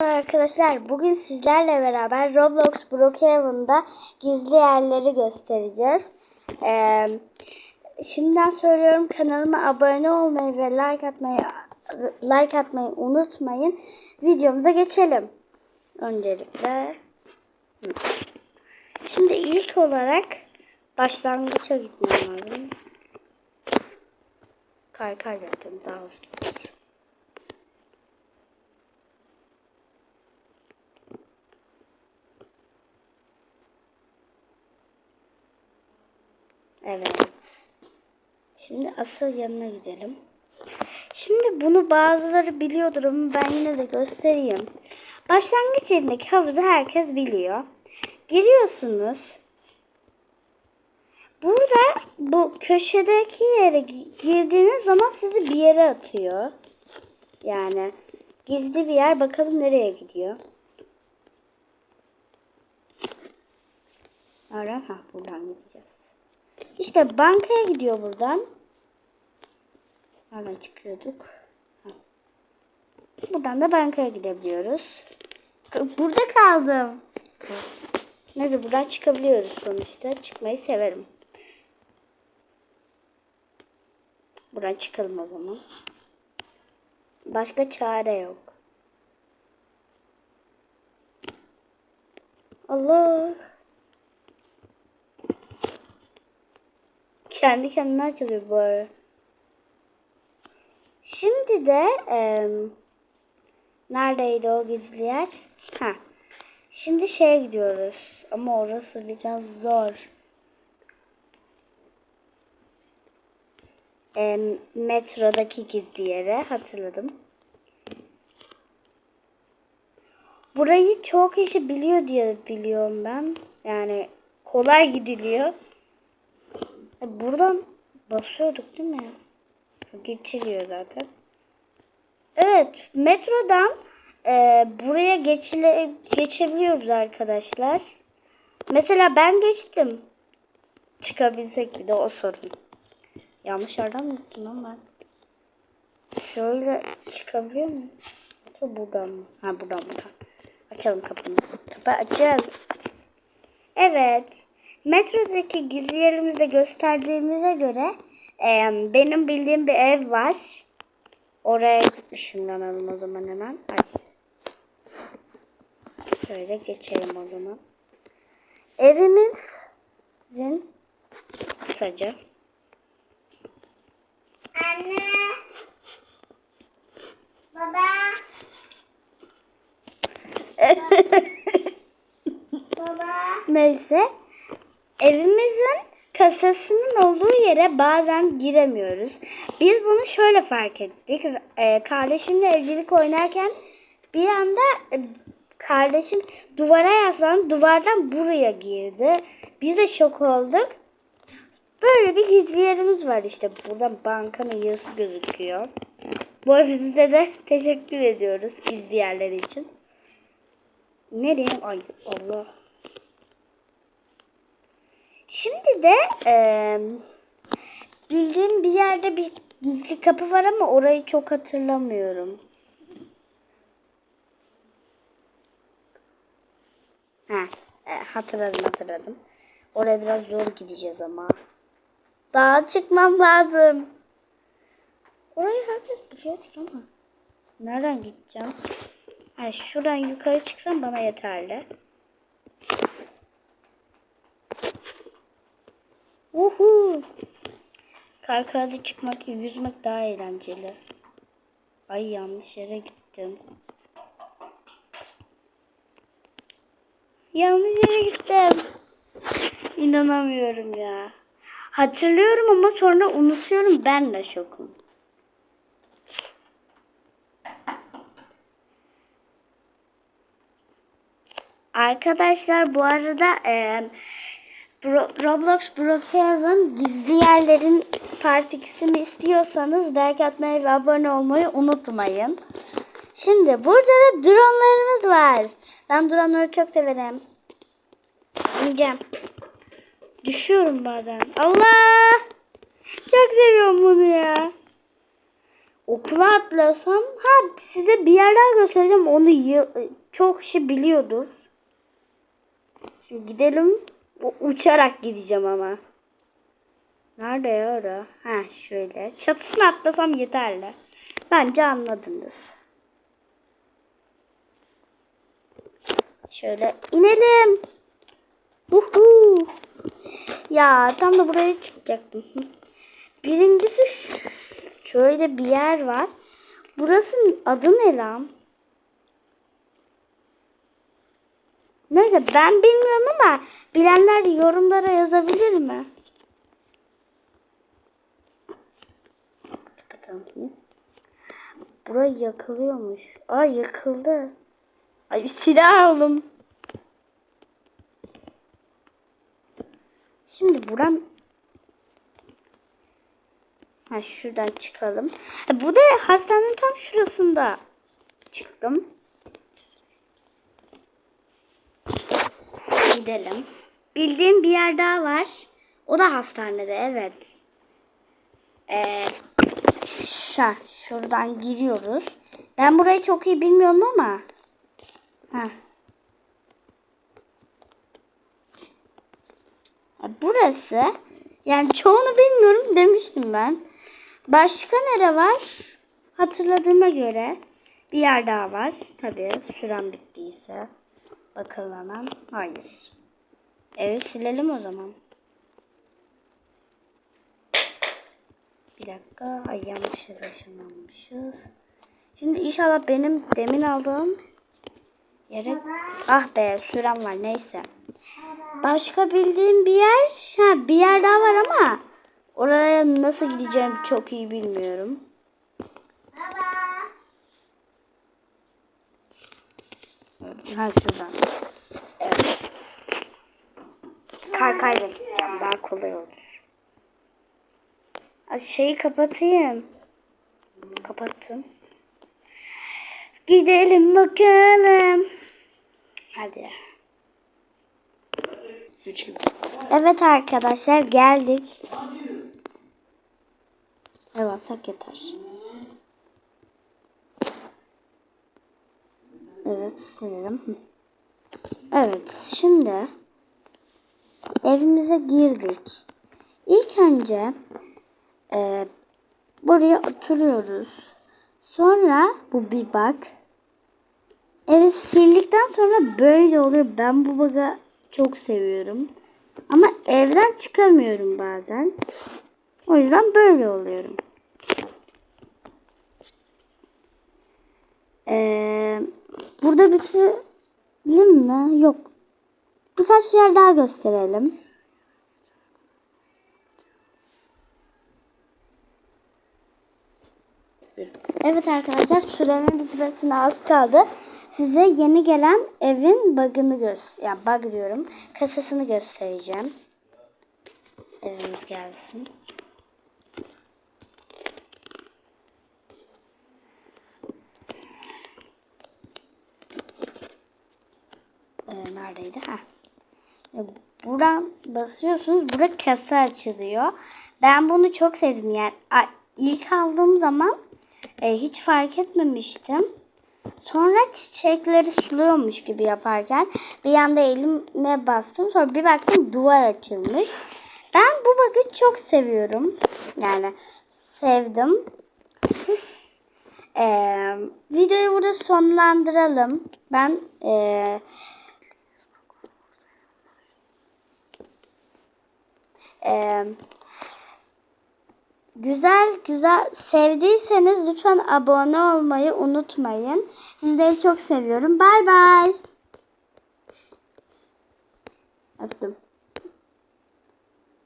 Arkadaşlar bugün sizlerle beraber Roblox Brookhaven'da gizli yerleri göstereceğiz. Ee, şimdiden söylüyorum kanalıma abone olmayı ve like atmayı like atmayı unutmayın. Videomuza geçelim. Öncelikle Şimdi ilk olarak başlangıça gitmem lazım. Kay kay yaptım daha hızlı. Evet. Şimdi asıl yanına gidelim. Şimdi bunu bazıları biliyordur ama ben yine de göstereyim. Başlangıç yerindeki havuzu herkes biliyor. Giriyorsunuz. Burada bu köşedeki yere gi- girdiğiniz zaman sizi bir yere atıyor. Yani gizli bir yer. Bakalım nereye gidiyor. Ara ha buradan gideceğiz. İşte bankaya gidiyor buradan. Nereden çıkıyorduk? Buradan da bankaya gidebiliyoruz. Burada kaldım. Neyse buradan çıkabiliyoruz sonuçta. Çıkmayı severim. Buradan çıkalım o zaman. Başka çare yok. Allah. Kendi kendine açılıyor bu ara. Şimdi de e, neredeydi o gizli yer? Ha. Şimdi şeye gidiyoruz. Ama orası biraz zor. E, metrodaki gizli yere hatırladım. Burayı çok kişi biliyor diye biliyorum ben. Yani kolay gidiliyor. E, buradan basıyorduk değil mi? Geçiliyor zaten. Evet, metrodan e, buraya geçile, geçebiliyoruz arkadaşlar. Mesela ben geçtim. Çıkabilsek bir de o sorun. Yanlış yerden mi gittim lan ben? Şöyle çıkabiliyor muyum? Yoksa buradan mı? Ha buradan buradan. Açalım kapımızı. Kapı açacağız. Evet. Metrodaki gizli yerimizi gösterdiğimize göre e, benim bildiğim bir ev var. Oraya ışınlanalım o zaman hemen. Ay. Şöyle geçelim o zaman. Evimizin kısaca. Anne. Baba. Baba. Neyse. Evimizin kasasının olduğu yere bazen giremiyoruz. Biz bunu şöyle fark ettik. Ee, kardeşimle evcilik oynarken bir anda e, kardeşim duvara yaslanıp duvardan buraya girdi. Biz de şok olduk. Böyle bir gizli yerimiz var işte. Burada bankanın yazısı gözüküyor. Bu evimizde de teşekkür ediyoruz gizli yerler için. Nereye? Ay Allah. Şimdi de eee, bildiğim bir yerde bir gizli kapı var ama orayı çok hatırlamıyorum. Ha, e, hatırladım hatırladım. Oraya biraz zor gideceğiz ama. Daha çıkmam lazım. Orayı herkes biliyordur ama. Nereden gideceğim? Ha, şuradan yukarı çıksam bana yeterli. Uhu. Karkada çıkmak, yüzmek daha eğlenceli. Ay yanlış yere gittim. Yanlış yere gittim. İnanamıyorum ya. Hatırlıyorum ama sonra unutuyorum. Ben de şokum. Arkadaşlar bu arada e, Bro- Roblox Brookhaven gizli yerlerin part 2'sini istiyorsanız like atmayı ve abone olmayı unutmayın. Şimdi burada da dronlarımız var. Ben dronları çok severim. Bineceğim. Düşüyorum bazen. Allah! Çok seviyorum bunu ya. okula atlasam ha size bir yer daha göstereceğim. Onu çok kişi biliyordur. Şimdi gidelim. Uçarak gideceğim ama. Nerede ya ora? Ha şöyle. Çatısına atlasam yeterli. Bence anladınız. Şöyle inelim. Uhu. Ya tam da buraya çıkacaktım. Birincisi şöyle bir yer var. Burasının adı ne lan? Neyse ben bilmiyorum ama bilenler yorumlara yazabilir mi? Kapatalım. Burayı yakılıyormuş. Aa yakıldı. Ay silah oğlum. Şimdi buram Ha şuradan çıkalım. Bu da hastanenin tam şurasında. Çıktım. Gidelim. Bildiğim bir yer daha var. O da hastanede evet. Ee, şa, şuradan giriyoruz. Ben burayı çok iyi bilmiyorum ama. Ha, Burası yani çoğunu bilmiyorum demiştim ben. Başka nere var? Hatırladığıma göre bir yer daha var. Tabii süren bittiyse. Bakalım hemen. Hayır. Evi silelim o zaman. Bir dakika. Ay yanlış yere ışınlanmışız. Şimdi inşallah benim demin aldığım yere... Ah be sürem var neyse. Başka bildiğim bir yer, ha bir yer daha var ama oraya nasıl gideceğim çok iyi bilmiyorum. Şuradan. Evet. Kaykayla gideceğim daha kolay olur. Şeyi kapatayım. Kapattım. Gidelim bakalım. Hadi. Evet arkadaşlar geldik. Evet yeter. Evet. Hı. Evet şimdi evimize girdik. İlk önce e, buraya oturuyoruz. Sonra bu bir bak. Evi sildikten sonra böyle oluyor. Ben bu bug'ı çok seviyorum. Ama evden çıkamıyorum bazen. O yüzden böyle oluyorum. Ee, burada bitirelim mi? Yok. Birkaç yer daha gösterelim. Evet arkadaşlar sürenin bitmesine az kaldı. Size yeni gelen evin bug'ını göster, yani bug diyorum, kasasını göstereceğim. Evimiz gelsin. Neredeydi? Ha. Buradan basıyorsunuz. Burada kasa açılıyor. Ben bunu çok sevdim. Yani ilk aldığım zaman e, hiç fark etmemiştim. Sonra çiçekleri suluyormuş gibi yaparken bir yanda elime bastım. Sonra bir baktım duvar açılmış. Ben bu bug'ı çok seviyorum. Yani sevdim. Siz eee, videoyu burada sonlandıralım. Ben eee eee, güzel güzel sevdiyseniz lütfen abone olmayı unutmayın. Sizleri çok seviyorum. Bay bay. Öptüm.